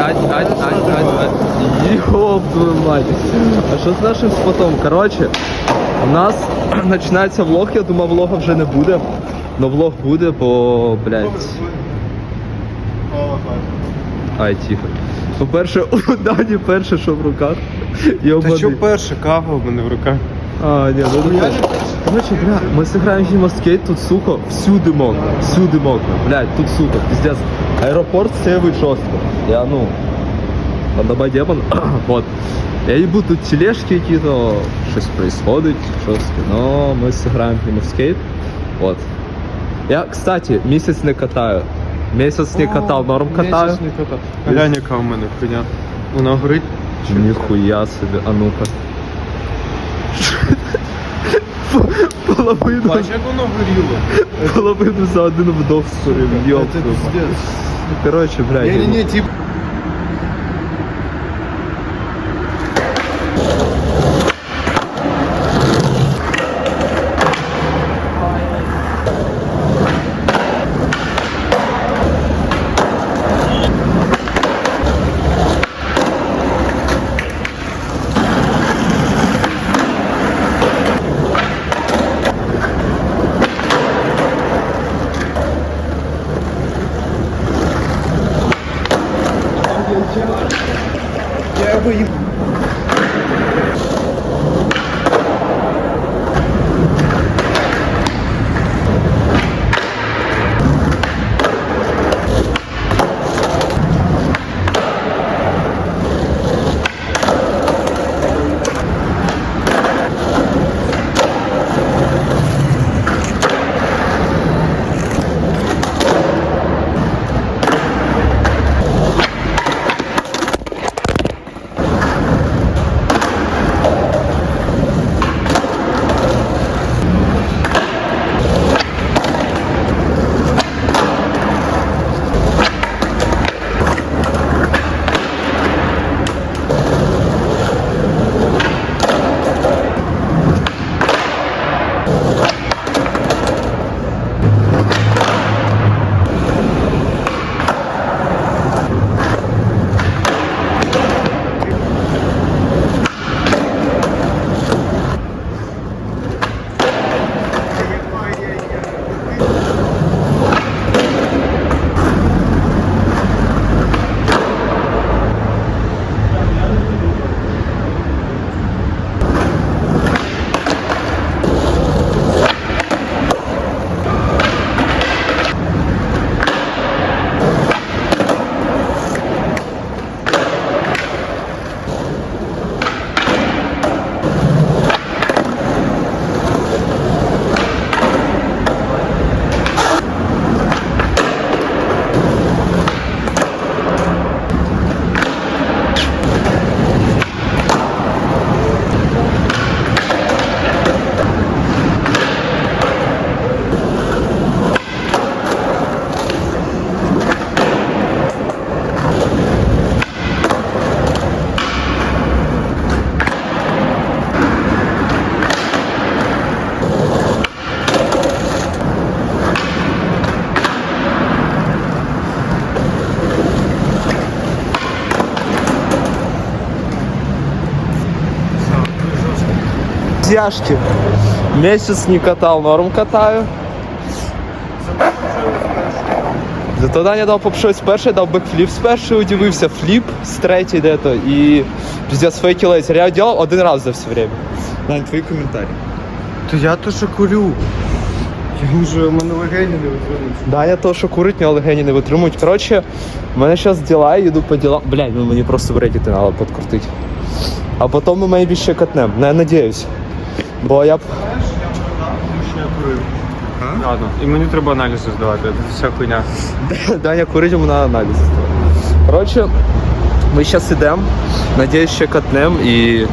ать, ать, ать, ать. Ёб твою мать. А що з нашим спотом? Коротше, у нас починається влог, я думав, влога вже не буде. Но влог буде, бо, блядь. Ай, тихо. По-перше, у Дані перше, що в руках. Та що перше, кава в мене в руках. А, ні, ну не Короче, бля, мы сыграем в москейт, тут, сука, всюди мокро, всюди мокро, блядь, тут, сука, пиздец. Аэропорт севый жестко. Я, ну, подобай демон, вот. Я ебу тут тележки какие-то, что происходит, жестко, но мы сыграем в москейт, вот. Я, кстати, месяц не катаю. Месяц не катал, норм катаю. Місяць не катав. Глянь, яка в мене хуйня. Вона горить. Нихуя себе, а ну-ка. Половину, Бач, як воно горіло. половину за один вдох скурив, Це Короче, блядь. Ні-ні-ні, тип. Я Тяжки. Месяц не катал, норм катаю. Зато Даня дав попшось перший, дав бекфліп з першої, удивився, фліп з третьої де-то і пиздец фейки лейзер. Я делал один раз за все время. Дань, твої коментарі. То я то що курю. Я вже, у мене легені не витримують. Даня то, що курить, але легені не витримують. Коротше, в мене зараз діла, я йду по ділам. Блядь, ну мені просто в Reddit треба підкрутити. А потім ми мейбі ще катнем. Не надіюсь. Бо я б. Ладно, і мені треба аналізи здавати, це вся хуйня. Даня курить, йому на аналіз. Коротше, ми зараз йдемо. Надіюсь, ще катнем і.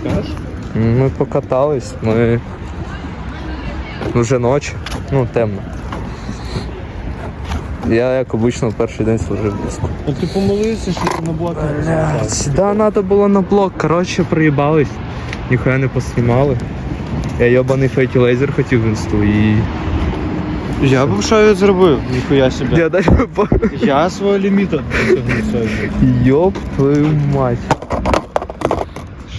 Скажеш? Ми покатались, ми вже ночі, ну темно. Я, як обично, перший день служив близько. А ти помолився, що ти на блоку Да, надо було на блок. Коротше, проїбались. Ніхуя не поснімали. Я йобаний фейті лейзер хотів в інсту і. Я б що я зробив, ніхуя себе. Я дай Я свого ліміта досягнув сьогодні. Йоп твою мать.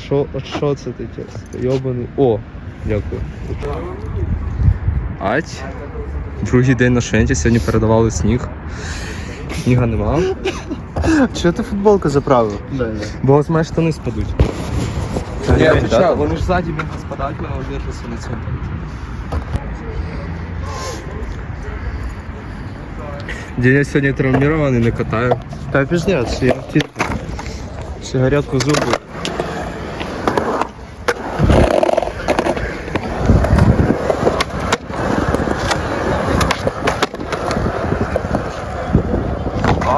Що, от що це таке? Йобаний. О, дякую. Ать. Другий день на шенті, сьогодні передавали сніг. Сніга нема. Чого ти футболку заправив? Бо з мене штани спадуть. Ні, що? вони ж ззаді будуть спадати, воно держиться на цьому. День я сьогодні травмірований, не катаю. Та піздець, я ті... Сигаретку в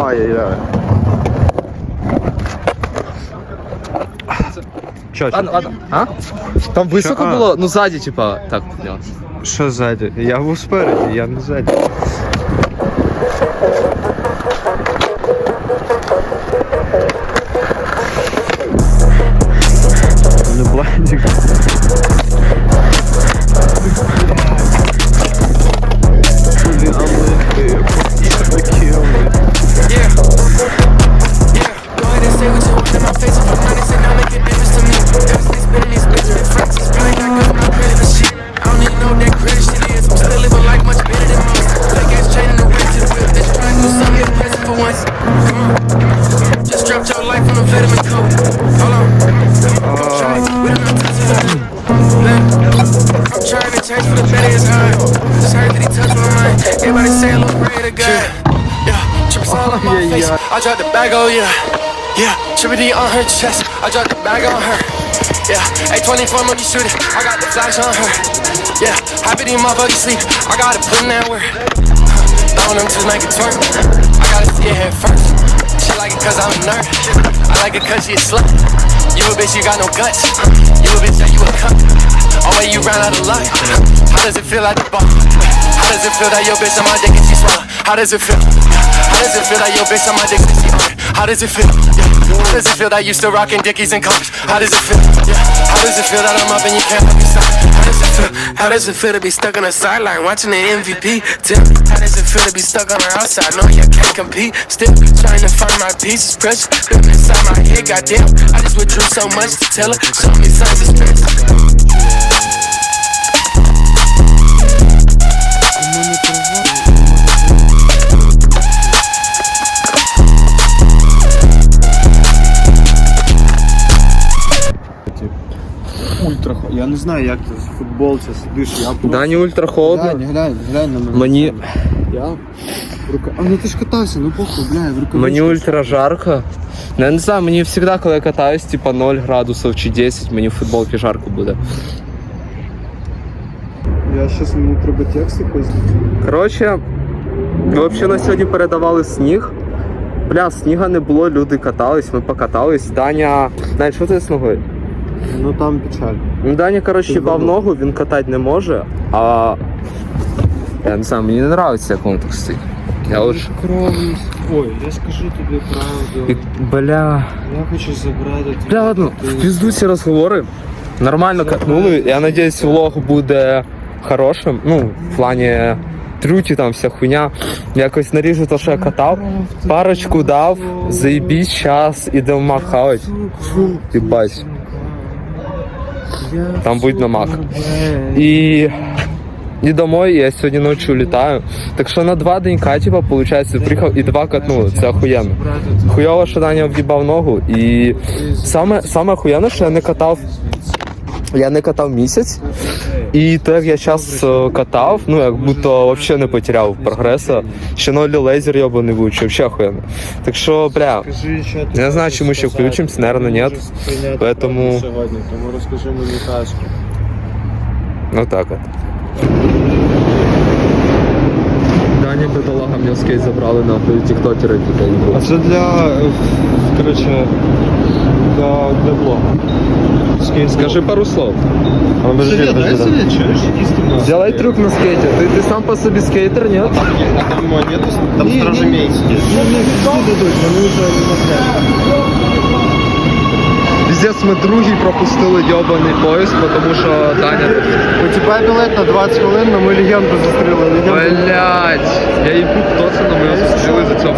Ай-яй-яй. Чо, Ладно, ладно. А? Там високо А. було, ну ззаді, типа, так підняв. що ззаді? Я був спереді, я не ззаді. Bag, oh yeah. Yeah, triple on her chest. I dropped the bag on her. Yeah, A24 money shooter. I got the flash on her. Yeah, happy these motherfuckers sleep. I gotta put in that work. Throwing them to make it twerk. I gotta see it head first. She like it cause I'm a nerd. I like it cause she a slut. You a bitch, you got no guts. You a bitch, yeah, you a cunt. Oh, wait, you ran out of luck. How does it feel at the bar? How does it feel that your bitch on my dick and she swallow? How does it feel? How does it feel that your bitch on my dick? How does it feel? Yeah. How does it feel that you still rocking dickies and covers? How does it feel? Yeah. How does it feel that I'm up and you can't help yourself? How does it feel? How does it feel to be stuck on the sideline watching the MVP? Tell me, how does it feel to be stuck on the outside knowing you can't compete? Still trying to find my pieces, pressure building inside my head. Goddamn, I just through so much to tell her. Show me signs of stress. Я не знаю, як ти в футболці сидиш. Я просто... Дані ультра холодно. Глянь, глянь, глянь на мене. Мені, Я в рука... А ну ти ж катався, ну похуй, бля, в рукавичках. мені ультра жарко. Ну, я не знаю, мені завжди, коли я катаюсь, типа 0 градусів чи 10, мені в футболці жарко буде. Я щас мені треба текст якийсь. Коротше, взагалі на сьогодні передавали сніг. Бля, сніга не було, люди катались, ми покатались. Даня. Навіть що ти з ногою? Ну там печаль. Ну, Даня, коротше, Ти забув. ногу, він катати не може, а. Я не знаю, мені не подобається, як він так стоїть. Я. Кровність. Ой, я скажу тобі правду. І, бля. Я хочу забрати. твій Бля, ладно, в пізду ці розговори. Нормально катнули. Я надіюсь, влог буде хорошим. Ну, в плані трюті там вся хуйня. Якось наріжу те, що я катав. Парочку дав, заїбіть, час, ідемо мак хавать. Їбать. Там будь на мак. І. Домой я сьогодні ночі улітаю. Так що на два денька, типа, виходить, приїхав і два катнули. Це охуєнно. Хуйово, що Даня в'їбав ногу. І саме, саме охуєнно, що я не катав. Я не катав місяць. І так я зараз катав, ну як будто взагалі не потеряв прогресу. Ще нолі лазер йобаний вивчив, взагалі охуєнно. Так що, бля, Я не знаю, чи ми ще сказати. включимось, наверно, Я нет. Поэтому- сьогодні, тому розкажи мені казку. ну так от. Даня бедолага забрали нахуй, тіктокери А це для, короче коротше, для, для блога. Скажи пару слов. А, подожди, Совет, дай подожди, совет, чуешь? Якийсь Сделай трюк на скейте. Ты, ты сам по собі скейтер, нет? А там его нету, там стражемейские. Пиздец, ми другий пропустили йобаний поїзд, тому що Даня... У тебе білет на 20 хвилин, але ми легенду зустріли. Легенду. Блять, я їбу, хто це, але ми його зустріли за цього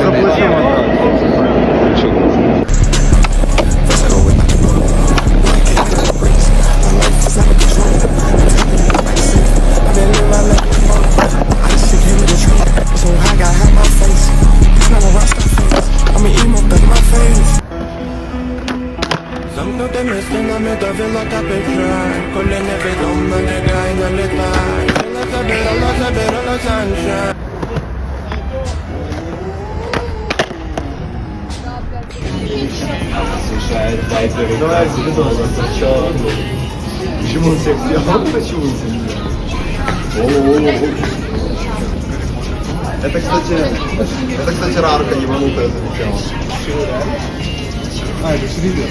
Почему всех сделал? Почему Это, кстати, это, кстати, рарка ебанутая залетела. А, это Шридер.